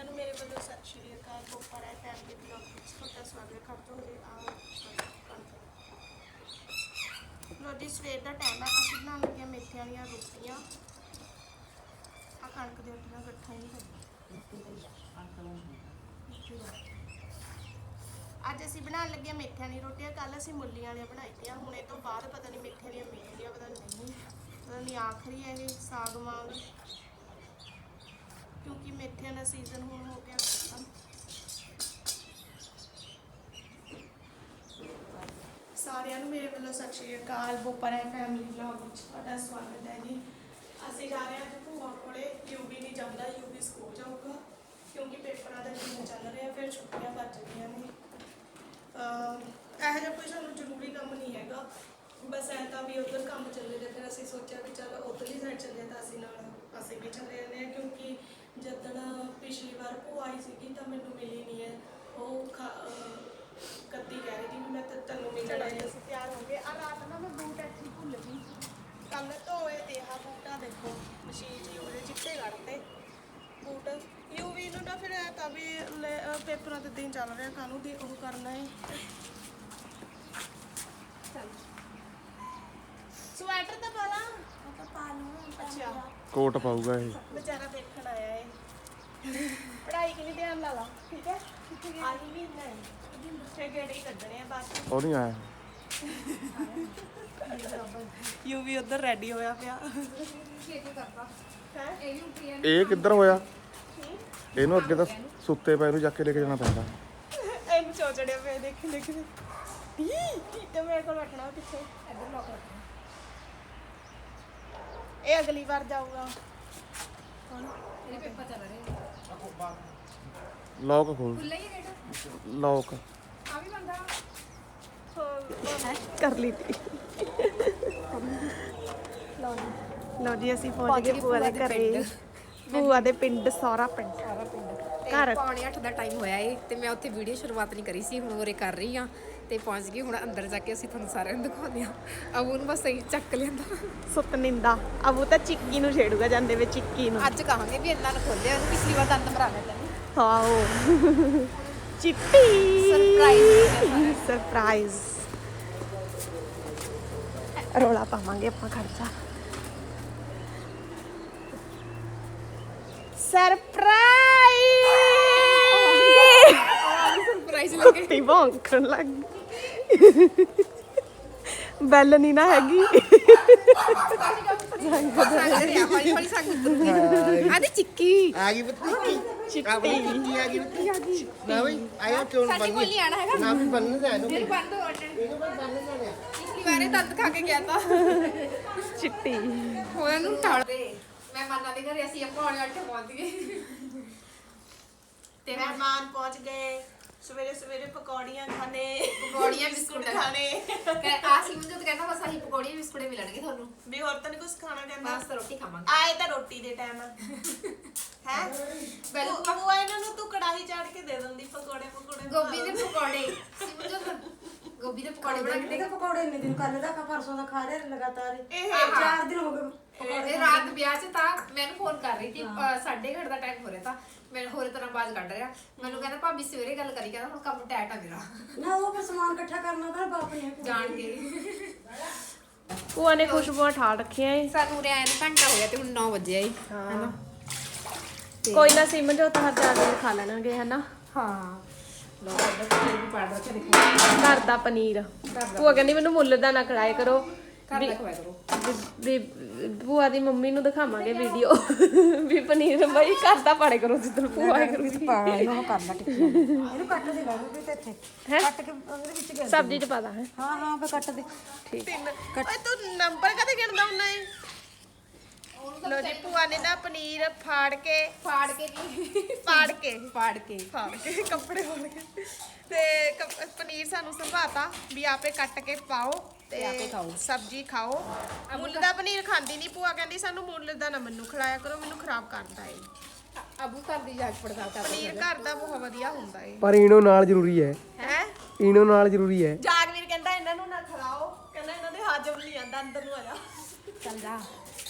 ਸਾਰਿਆਂ ਨੂੰ ਮੇਰੇ ਵੱਲੋਂ ਸਤਿ ਸ਼੍ਰੀ ਅਕਾਲ ਬੋਪਰ ਫੈਮਿਲੀ ਬਲੌਗ ਵਿੱਚ ਤੁਹਾਡਾ ਸਵਾਗਤ ਕਰਦਾ ਹਾਂ। ਆਓ ਲੋ ਜੀ ਸਵੇਰ ਦਾ ਟਾਈਮ ਹੈ ਅਸੀਂ ਬਣਾਉਣ ਲੱਗੇ ਮੇਥੀਆਂ ਵਾਲੀਆਂ ਰੋਟੀਆਂ। ਆ ਕਣਕ ਦੀਆਂ ਰੋਟੀਆਂ ਇਕੱਠਾ ਹੀ ਅੱਜ ਅਸੀਂ ਬਣਾਉਣ ਲੱਗੇ ਹਾਂ ਮੇਥਿਆਂ ਦੀ ਰੋਟੀਆਂ। ਕੱਲ ਅਸੀਂ ਮੁੱਲੀਆਂ ਵਾਲੀਆਂ ਬਣਾਈ ਤੀਆਂ ਹੁਣ ਇਹ ਤੋਂ ਬਾਅਦ ਪਤਾ ਨਹੀਂ ਮੇਥਿਆਂ ਦੀਆਂ ਮਿਲਣੀਆਂ ਪਤਾ ਨਹੀਂ। ਪਤਾ ਨਹੀਂ ਆਖਰੀ ਹੈ ਇਹ, ਸਾਗ ਵਾਂਗ। ਕਿਉਂਕਿ ਮੇਥਿਆਂ ਦਾ ਸੀਜ਼ਨ ਹੁਣ ਹੋ ਗਿਆ ਖਤਮ। ਸਾਰਿਆਂ ਨੂੰ ਮੇਰੇ ਵੱਲੋਂ ਸਤਿ ਸ਼੍ਰੀ ਅਕਾਲ ਬੋਪਰ ਹੈ ਫੈਮਿਲੀ ਵਲੌਗ ਵਿੱਚ ਤੁਹਾਡਾ ਸਵਾਗਤ ਹੈ ਜੀ। ਅਸੀਂ ਜਾ ਰਹੇ ਹਾਂ ਜੀ ਭੂਆ ਕੋਲੇ ਯੂਬੀ ਨਹੀਂ ਜਾਂਦਾ ਯੂਬੀ ਸਕੂਲ ਜਾਊਗਾ, ਕਿਉਂਕਿ ਪੇਪਰਾਂ ਦਾ ਦਿਨ ਚੱਲ ਰਿਹਾ, ਫਿਰ ਛੁੱਟੀਆਂ ਵੱਜ ਗਈਆਂ ਨੇ। ਇਹੋ ਜਿਹਾ ਕੋਈ ਸਾਨੂੰ ਜ਼ਰੂਰੀ ਕੰਮ ਨਹੀਂ ਹੈਗਾ। ਬਸ ਐਂ ਤਾਂ ਵੀ ਉਧਰ ਕੰਮ ਚੱਲੇ ਤੇ ਫਿਰ ਅਸੀਂ ਸੋਚਿਆ ਵੀ ਚੱਲ ਉਧਰਲੀ ਸਾਈਡ ਚੱਲੇ ਤਾਂ ਅਸੀਂ ਨਾਲ, ਅਸੀਂ ਵੀ ਚੱਲੇ ਜਾਂਦੇ ਹਾਂ, ਕਿਉਂਕਿ ਜਦੋਂ ਪਿਛਲੀ ਵਾਰ ਭੂਆ ਆਈ ਸੀਗੀ ਤਾਂ ਮੈਨੂੰ ਮਿਲੀ ਨਹੀਂ ਹੈ। ਉਹ ਕੱਦੀ ਕਹਿ ਰਹੀ ਸੀ ਵੀ ਮੈਂ ਤੇ ਤੈਨੂੰ ਮਿਲਣਾ ਹੈ। ਅਸੀਂ ਤਿਆਰ ਹੋ ਗਏ। ਆ ਰਾਤ ਨਾ ਮੈਂ ਬੂਟ ਐਕਚੁਅਲੀ ਭੁੱਲ ਗਈ ਕੱਲ ਧੋਏ ਤੇ ਆ ਬੂਟਾਂ ਦੇਖੋ ਮਸ਼ੀਨ ਜੀ ਉਹਦੇ ਚਿੱਟੇ ਕੱਢਤੇ। ਬੂਟ ਯੂਵੀ ਨੂੰ ਨਾ ਫਿਰ ਤਾਂ ਵੀ ਪੇਪਰਾਂ ਦੇ ਦਿਨ ਚੱਲ ਰਿਹਾ ਕਾਹਨੂੰ ਦੇ ਉਹ ਕਰਨਾ ਹੈ। ਸਵੈਟਰ ਤਾਂ ਪਾ ਲਾ। ਤਾਂ ਪਾ ਲੂੰ ਅੱਛਾ। ਕੋਟ ਪਾਊਗਾ ਇਹ। ਵਿਚਾਰਾ ਦੇਖਣ ਆਇਆ ਏ ਪੜ੍ਹਾਈ ਕਿ ਨਹੀਂ ਧਿਆਨ ਲਾ ਲਾ ਠੀਕ ਹੈ? ਆਹੀ ਵੀ ਨਹੀਂ ਫਿਰ ਗੇੜੇ ਹੀ ਕੱਢਣੇ ਆ ਬਾਅਦ ਉਹ ਨਹੀਂ ਆਇਆ। ਯੂ ਵੀ ਉਧਰ ਰੈਡੀ ਹੋਇਆ ਪਿਆ। ਹੈ? ਇਹ ਕਿੱਧਰ ਹੋਇਆ? ਇਹਨੂੰ ਅੱਗੇ ਤਾਂ ਸੁੱਤੇ ਪਏ ਨੂੰ ਜਾ ਕੇ ਲੈ ਕੇ ਜਾਣਾ ਪੈਂਦਾ। ਇਹਨੂੰ ਚੋਚੜਿਆ ਪਿਆ ਦੇਖ ਦੇਖ ਤੇ ਮੇਰੇ ਕੋਲ ਬੈਠਣਾ ਪਿੱਛੇ ਇੱਧਰ ਲੋਕ ਇਹ ਅਗਲੀ ਵਾਰ ਜਾਊਗਾ। ਲੌਕ ਖੋਲ। ਲੌਕ ਕਰ ਲਈ ਤੀ। ਲਓ ਜੀ। ਅਸੀਂ ਪਹੁੰਚ ਗਏ ਭੂਆ ਦੇ ਘਰੇ। ਭੂਆ ਦੇ ਪਿੰਡ ਸੌਰਾ ਪਿੰਡ। ਘਰ। ਪੌਣੇ 8 ਦਾ ਟਾਈਮ ਹੋਇਆ ਏ ਤੇ ਮੈਂ ਉੱਥੇ ਵੀਡੀਓ ਸ਼ੁਰੂਆਤ ਨਹੀਂ ਕਰੀ ਸੀ ਹੁਣ ਉਰੇ ਕਰ ਰਹੀ ਆ ਤੇ ਪਹੁੰਚ ਗਈ ਹੁਣ ਅੰਦਰ ਜਾ ਕੇ ਅਸੀਂ ਤੁਹਾਨੂੰ ਸਾਰਿਆਂ ਨੂੰ ਦਿਖਾਉਂਦੇ ਆ ਅਬੂ ਨੂੰ ਬਸ ਸਹੀ ਚੱਕ ਲਿਆਂਦਾ ਸੁਤਨਿੰਦਾ ਅਬੂ ਤਾਂ ਚਿੱਕੀ ਨੂੰ ਛੇੜੂਗਾ ਜਾਂਦੇ ਵੇ ਚਿੱਕੀ ਨੂੰ ਅੱਜ ਕਹਾਂਗੇ ਵੀ ਇੰਨਾ ਨਾ ਖੋਲਿਆ ਉਹਨੂੰ ਪਿਛਲੀ ਵਾਰ ਦੰਦ ਮਰਾ ਲਿਆ ਹਾਓ ਚਿੱਟੀ Surprise ਸਰਪ੍ਰਾਈਜ਼ ਰੋਲਾ ਪਾਵਾਂਗੇ ਆਪਾਂ ਖਰਚਾ ਸਰਪ੍ਰਾਈਜ਼ ਸਰਪ੍ਰਾਈਜ਼ ਲੱਗੇ ਕੁੱਤੀ ਭੌਂਕਣ ਲੱਗ ਗਈ। ਬੈਲ ਨਹੀਂ ਨਾ ਹੈਗੀ। ਆਦੇ ਚਿੱਕੀ। ਆ ਗਈ ਬੱਤੀ ਚਿੱਟੀ ਕੀ ਆ ਗਈ ਬੱਤੀ ਨਾ ਬਈ ਆਇਆ ਕਿਉਂ ਸਾਡੇ ਕੋਲ ਬੰਨ ਨਹੀਂ ਆਣਾ ਹੈਗਾ। ਨਾ ਵੀ ਬੰਨ ਦੇ ਇਹਨੂੰ ਫਿਰ ਬੰਦ ਹੋ ਇਹਨੂੰ ਬਈ ਬੰਨ ਦੇ ਪਿਛਲੀ ਵਾਰੇ ਦੰਦ ਖਾ ਕੇ ਗਿਆ ਤਾਂ। ਚਿੱਟੀ। ਉਹਨਾਂ ਨੂੰ ਟਾਲ ਦੇ। ਮੈਂ ਮੰਨਾ ਦੇ ਘਰੇ ਅਸੀਂ ਪੌਣੇ 8 ਪਹੁੰਚ ਗਏ ਤੇ ਹੁਣ ਮਹਿਮਾਨ ਪਹੁੰਚ ਗਏ। ਸਵੇਰੇ ਸਵੇਰੇ ਪਕੌੜੀਆਂ ਖਾਣੇ ਪਕੌੜੀਆਂ ਬਿਸਕੁਟ ਖਾਣੇ। ਕਹਿ- ਆ ਸੀ ਮੁੰਡੇ ਤਾਂ ਕਹਿੰਦਾ ਬਸ ਆਹੀ ਪਕੌੜੀਆਂ ਬਿਸਕੁਟੇ ਮਿਲਣਗੇ ਤੁਹਾਨੂੰ। ਵੀ ਹੋਰ ਤਾਂ ਨਹੀਂ ਕੁਝ ਖਾਣਾ ਕਹਿੰਦਾ। ਬਸ ਤਾਂ ਰੋਟੀ ਖਾਵਾਂਗੇ। ਆਏ ਤਾਂ ਰੋਟੀ ਦੇ ਟਾਈਮ ਹੈ। ਤੂੰ ਬੁਆ ਇਹਨਾਂ ਨੂੰ ਤੂੰ ਕੜਾਹੀ ਚਾੜ ਕੇ ਦੇ ਦਿੰਦੀ ਪਕੌੜੇ ਪਕੌੜੇ ਗੋਭੀ ਦੇ ਪਕੌੜੇ। ਸਿਮੂ ਜੋ ਗੋਭੀ ਦੇ ਪਕੌੜੇ ਬਣਾ ਕੇ ਇਹਦੇ ਪਕੌੜੇ ਇੰਨੇ ਦਿਨ ਕੱਲ ਦਾ ਪਰਸੋਂ ਦਾ ਖਾ ਰਹੇ ਲਗਾਤਾਰ ਹੀ। ਇਹ ਚਾਰ ਦਿਨ ਹੋ ਗਏ ਇਹ ਰਾਤ ਵਿਆਹ 'ਚ ਤਾਂ ਮੈਨੂੰ ਫੋਨ ਕਰ ਰਹੀ ਸੀ ਸਾਢੇ ਘੜ ਦਾ ਟਾਈਮ ਹੋ ਰਿਹਾ ਤਾਂ। ਮੈਨੂੰ ਹੋਰੇ ਤਰ੍ਹਾਂ ਬਾਜ਼ ਕੱਢ ਰਿਹਾ। ਮੈਨੂੰ ਕਹਿੰਦਾ ਭਾਬੀ ਸਵੇਰੇ ਗੱਲ ਕਰੀ ਕਹਿੰਦਾ ਹੁਣ ਕੰਮ ਟੈਟ ਆ ਮੇਰਾ। ਨਾ ਉਹ ਫਿਰ ਸਮਾਨ ਇਕੱਠਾ ਕਰਨਾ ਤਾਂ ਬਾਪ ਨੇ ਜਾਣ ਕੇ ਭੂਆ ਨੇ ਖੁਸ਼ਬੂਆਂ ਠਾਲ ਰੱਖੀਆਂ ਏ। ਸਾਨੂੰ ਰਿਆਇ ਨੂੰ ਘੰਟਾ ਹੋ ਗਿਆ ਤੇ ਹੁਣ 9 ਵਜੇ ਆਈ ਹੈਨਾ? ਕੋਈ ਨਾ ਸਿਮ ਜੋ ਤਾਂ ਜਾ ਕੇ ਖਾ ਲੈਣਗੇ ਹਨਾ? ਹਾਂ। ਲੋ ਅੱਡਾ ਤੇ ਵੀ ਪਾੜ ਰੱਖਿਆ ਦੇਖੋ। ਘਰ ਦਾ ਪਨੀਰ। ਭੂਆ ਕਹਿੰਦੀ ਮੈਨੂੰ ਮੁੱਲ ਦਾ ਨਾ ਖੜਾਇਆ ਕਰੋ। ਘਰ ਦਾ ਖਵਾਇਆ ਕਰੋ। ਵੀ ਵੀ ਭੂਆ ਦੀ ਮੰਮੀ ਨੂੰ ਦਿਖਾਵਾਂਗੇ ਵੀਡੀਓ ਵੀ ਪਨੀਰ ਬਈ ਘਰ ਦਾ ਪਾੜੇ ਕਰੋ ਜਿੱਦਣ ਭੂਆ ਆਏ ਕਰੂਗੀ। ਪਾਣਾ ਇਹਨੂੰ ਕਰਨਾ ਟਿੱਕੀ ਇਹਨੂੰ ਕੱਟ ਦੇ ਲਾਉਂ ਵੀ ਤੇ ਇੱਥੇ। ਹੈਂ? ਕੱਟ ਕੇ ਉਹਦੇ ਵਿੱਚ ਗਿਆ ਸਬਜ਼ੀ ਚ ਪਾਦਾ ਹੈ? ਹਾਂ ਹਾਂ ਫੇ ਕੱਟ ਦੇ। ਠੀਕ। ਓਏ ਤੂੰ ਨੰਬਰ ਕਦੇ ਗਿਣਦਾ ਹੁੰਦਾ ਏ? ਲੋ ਜੀ ਭੂਆ ਨੇ ਨਾ ਪਨੀਰ ਫਾੜ ਕੇ ਫਾੜ ਕੇ ਨਹੀਂ ਪਾੜ ਕੇ। ਫਾੜ ਕੇ। ਫਾੜ ਕੇ ਕੱਪੜੇ ਫਾੜ ਕੇ। ਤੇ ਕ- ਪਨੀਰ ਸਾਨੂੰ ਸੰਭਾਤਾ ਵੀ ਆਪੇ ਕੱਟ ਕੇ ਪਾਓ ਤੇ ਆਪੇ ਖਾਓ। ਸਬਜ਼ੀ ਖਾਓ। ਮੁੱਲ ਦਾ ਪਨੀਰ ਖਾਂਦੀ ਨਹੀਂ ਭੂਆ ਕਹਿੰਦੀ ਸਾਨੂੰ ਮੁੱਲ ਦਾ ਨਾ ਮੈਨੂੰ ਖਿਲਾਇਆ ਕਰੋ ਮੈਨੂੰ ਖਰਾਬ ਕਰਦਾ ਏ। ਅਬੂ ਘਰ ਦੀ ਜਾਂਚ ਪੜਤਾਲ ਕਰ ਪਨੀਰ ਘਰ ਦਾ ਬਹੁਤ ਵਧੀਆ ਹੁੰਦਾ ਏ। ਪਰ ਇਨੋ ਨਾਲ ਜ਼ਰੂਰੀ ਹੈ। ਹੈ? ਇਨੋ ਨਾਲ ਜ਼ਰੂਰੀ ਹੈ। ਜਾਗਵੀਰ ਕਹਿੰਦਾ ਇਹਨਾਂ ਨੂੰ ਨਾ ਖਿਲਾਓ ਕਹਿੰਦਾ ਇਹਨਾਂ ਦੇ ਹਾਜ਼ਮ ਨਹੀਂ ਆਂਦਾ ਅੰਦਰ ਨੂੰ ਆ ਜਾ। ਚੱਲ ਜਾ।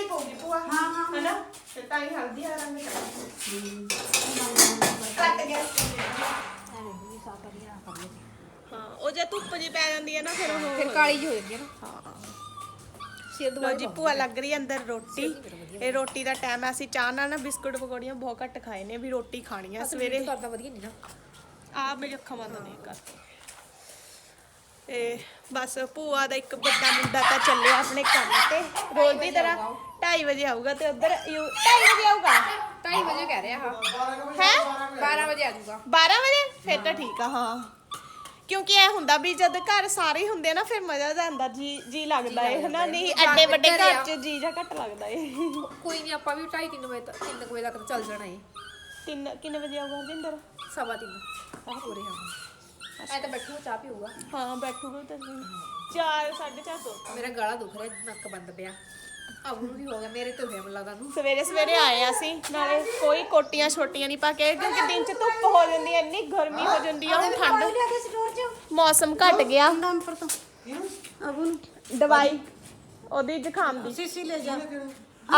ਰਜਾਣੀ ਪਊਗੀ ਭੂਆ ਹਾਂ ਹਾਂ ਹਨਾ ਤੇ ਤਾਂ ਹੀ ਹਲਦੀ ਆ ਰੰਗ ਕੱਟ ਗਿਆ ਹਾਂ ਉਹ ਜੇ ਧੁੱਪ ਜੀ ਪੈ ਜਾਂਦੀ ਹੈ ਨਾ ਫਿਰ ਉਹ ਫਿਰ ਕਾਲੀ ਜਿਹੀ ਹੋ ਜਾਂਦੀ ਆ ਨਾ ਸਿਰ ਲੋ ਜੀ ਭੂਆ ਲੱਗ ਰਹੀ ਹੈ ਅੰਦਰ ਰੋਟੀ ਇਹ ਰੋਟੀ ਦਾ ਟਾਈਮ ਹੈ ਅਸੀਂ ਚਾਹ ਨਾਲ ਨਾ ਬਿਸਕੁਟ ਪਕੌੜੀਆਂ ਬਹੁਤ ਘੱਟ ਖਾਏ ਨੇ ਵੀ ਰੋਟੀ ਖਾਣੀ ਆ ਸਵੇਰੇ ਕਰਦਾ ਵਧੀਆ ਨਹੀਂ ਨਾ। ਆ ਮੇਰੀ ਅੱਖਾਂ ਬੰਦ ਨਹੀਂ ਕਰ ਤੇ ਬਸ ਭੂਆ ਦਾ ਇੱਕ ਵੱਡਾ ਮੁੰਡਾ ਤਾਂ ਚੱਲਿਆ ਆਪਣੇ ਕੰਮ ਤੇ। ਰੋਜ਼ ਦੀ ਤਰ੍ਹਾਂ 2:30 ਵਜੇ ਆਊਗਾ ਤੇ ਉਧਰ 2:30 ਵਜੇ ਆਊਗਾ? 2:30 ਵਜੇ ਕਹਿ ਰਿਹਾ ਹਾਂ। ਹੈ? 12 ਵਜੇ ਆ ਜਾਊਗਾ। 12 ਵਜੇ? ਫਿਰ ਤਾਂ ਠੀਕ ਆ ਹਾਂ। ਕਿਉਂਕਿ ਇਹ ਹੁੰਦਾ ਵੀ ਜਦ ਘਰ ਸਾਰੇ ਹੁੰਦੇ ਨਾ ਫਿਰ ਮਜ਼ਾ ਆਉਂਦਾ ਜੀ ਜੀ ਲੱਗਦਾ ਏ ਹਨਾ? ਨਹੀਂ ਐਡੇ ਵੱਡੇ ਘਰ 'ਚ ਜੀ ਜਾਂ ਘੱਟ ਲੱਗਦਾ ਏ। ਕੋਈ ਨਹੀਂ ਆਪਾਂ ਵੀ 2:30 3 ਵਜੇ ਤੱਕ 3 ਵਜੇ ਤੱਕ ਚੱਲ ਜਾਣਾ ਏ। ਤਿੰਨ ਕਿੰਨੇ ਵਜੇ ਆਊਗਾ ਜਿੰਦਰ ਸਵਾ 3 ਆਹ ਪੂਰੇ ਹਾਂ ਐ ਤਾਂ ਬੈਠੂ ਚਾਹ ਪੀਊਗਾ। ਹਾਂ ਬੈਠੂਗਾ ਤਾਂ 4 4:30 ਤੋਂ। ਮੇਰਾ ਗਲਾ ਦੁਖ ਰਿਹਾ ਨੱਕ ਬੰਦ ਪਿਆ। ਨੂੰ ਵੀ ਹੋ ਗਿਆ ਮੇਰੇ ਤੋਂ ਹੋਇਆ ਮੈਨੂੰ ਲੱਗਦਾ ਨੂੰ ਸਵੇਰੇ ਸਵੇਰੇ ਆਏ ਆ ਅਸੀਂ ਨਾਲੇ ਕੋਈ ਕੋਟੀਆਂ ਛੋਟੀਆਂ ਨਹੀਂ ਪਾ ਕੇ ਕਿਉਂਕਿ ਦਿਨ 'ਚ ਧੁੱਪ ਹੋ ਜਾਂਦੀ ਹੈ ਇੰਨੀ ਗਰਮੀ ਹੋ ਜਾਂਦੀ ਹੈ ਹੁਣ ਠੰਡ। ਲਿਆ ਕੇ ਸਟੋਰ ਚ ਮੌਸਮ ਘਟ ਗਿਆ। ਨੰਬਰ ਤੋਂ ਅਬੂ ਨੂੰ ਦਵਾਈ ਉਹਦੀ ਜ਼ੁਕਾਮ ਦੀ। ਸੀਸੀ ਲੈ ਜਾ।